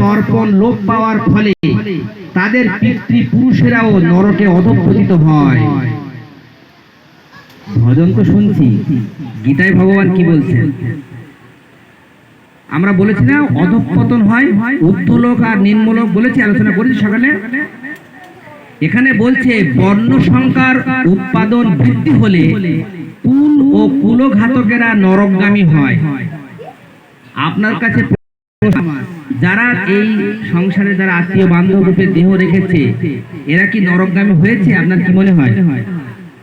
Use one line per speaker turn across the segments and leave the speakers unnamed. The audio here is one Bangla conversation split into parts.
তর্পণ লোপ পাওয়ার ফলে তাদের পিতৃপুরুষেরাও নরকে অধপতিত হয়। ভজন তো শুনছি। গীতায় ভগবান কি বলছেন? আমরা বলেছি না, অধপতন হয় ঊর্ধ্বলোক আর নিম্নলোক বলেছি, আলোচনা করেছি সকালে। এখানে বলছে, বর্ণ সংখ্যার উৎপাদন বৃদ্ধি হলে কুল ও কুলঘাতকেরা নরকগামী হয়। আপনার কাছে যারা এই সংসারে যারা আত্মীয় বান্ধব রূপে দেহ রেখেছে, এরা কি নরকগামী হয়েছে? আপনার কি মনে হয়?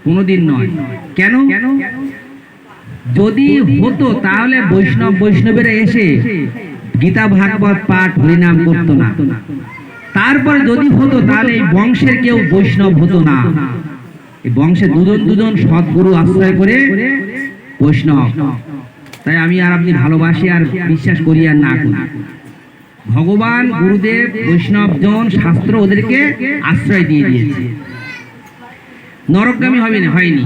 কোনোদিন নয়। কেন? যদি হতো, তাহলে বৈষ্ণব বৈষ্ণবেরা এসে গীতা ভাগবত পাঠ হরিনাম করতো না। তারপরে যদি হতো, তাহলে এই বংশের কেউ বৈষ্ণব হতো না। বংশে দুজন দুজন সৎগুরু আশ্রয় করে বৈষ্ণব। তাই আমি আর আপনি ভালোবাসি আর বিশ্বাস করি আর না করি। ভগবান, গুরুদেব, বৈষ্ণব, জন, শাস্ত্র ওদেরকে আশ্রয় দিয়ে দিয়েছে। নরকগামী হবে না, হয়নি।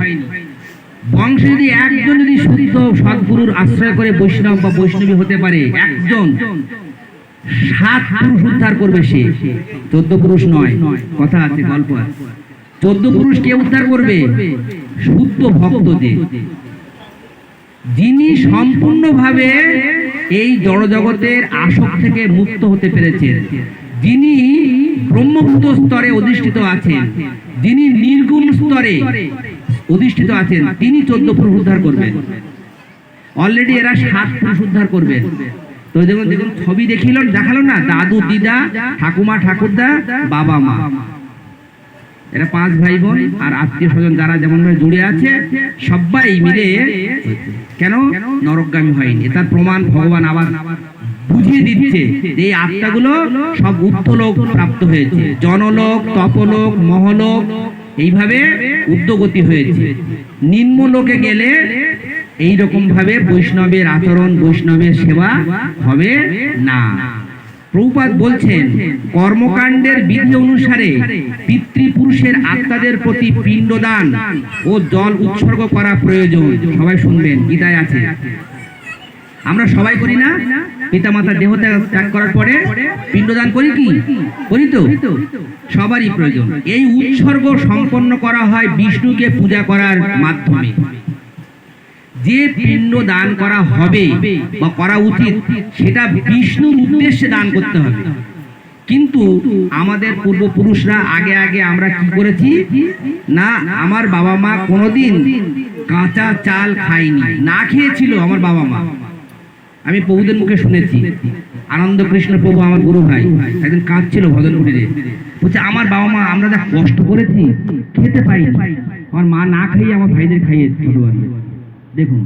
বংশে যদি একজন যদি শুদ্ধ সদ্গুরুর আশ্রয় করে বৈষ্ণব বা বৈষ্ণবী হতে পারে, একজন সাত পুরুষ উদ্ধার করবে সে। চোদ্দ পুরুষ নয়, কথা আছে, গল্প আছে। চোদ্দ পুরুষ কে উদ্ধার করবে? শুদ্ধ ভক্তদের। যিনি সম্পূর্ণভাবে এই জড়জগতের আসক থেকে মুক্ত হতে পেরেছেন, যিনি ব্রহ্মপুত্র স্তরে অধিষ্ঠিত আছেন, যিনি নির্গুণ স্তরে অধিষ্ঠিত আছেন, তিনি চোদ্দ পুরুষ উদ্ধার করবেন। অলরেডি এরা সাত পুরুষ উদ্ধার করবেন। তো দেখুন দেখুন, ছবি দেখিল দেখাল না? দাদু, দিদা, ঠাকুমা, ঠাকুরদা, বাবা, মা। এরা পাঁচ ভাই বোন আর আত্মীয় স্বজন যারা যেমন ভাবে জুড়ে আছে, সবাই মিলে কেন নরকগামী হয়নি? তার প্রমাণ ভগবান আবার বুঝিয়ে দিচ্ছে এই আত্মাগুলো সব উত্তলোক প্রাপ্ত হয়েছে। জনলোক, তপলোক, মহলোক, এইভাবে উদ্যোগতি হয়েছে। নিম্ন লোকে গেলে এই রকম ভাবে বৈষ্ণবের আচরণ, বৈষ্ণবের সেবা হবে না। প্রভুপাদ বলছেন, কর্মকাণ্ডের বিধি অনুসারে পিতৃপুরুষের আত্মাদের প্রতি পিণ্ডদান ও জল উৎসর্গ করা প্রয়োজন। সবাই শুনবেন, গীতায় আছে। আমরা সবাই করি না? পিতা মাতার দেহ ত্যাগ করার পরে পিণ্ডদান করি কি? করি তো? সবারই প্রয়োজন। এই উৎসর্গ সম্পন্ন করা হয় বিষ্ণুকে পূজা করার মাধ্যমে। যে পিণ্ড দান করা হবে বা করা উচিত, সেটা বিষ্ণুর উদ্দেশ্যে দান করতে হবে। কিন্তু আমাদের পূর্বপুরুষরা আগে আগে আমরা কি করেছি? না, আমার বাবা মা কোনোদিন কাঁচা চাল খায়নি, না খেয়েছিল আমার বাবা মা। আমি প্রভুদের মুখে শুনেছি আনন্দ কৃষ্ণ প্রভু আমার গুরু ভাই, একদিন কাঁদছিল ভজন কুটিরে বলছে, আমার বাবা মা, আমরা যা কষ্ট করেছি, খেতে পাইনি। আমার মা না খাইয়ে আমার ভাইদের ছোটবেলায় দেখুন।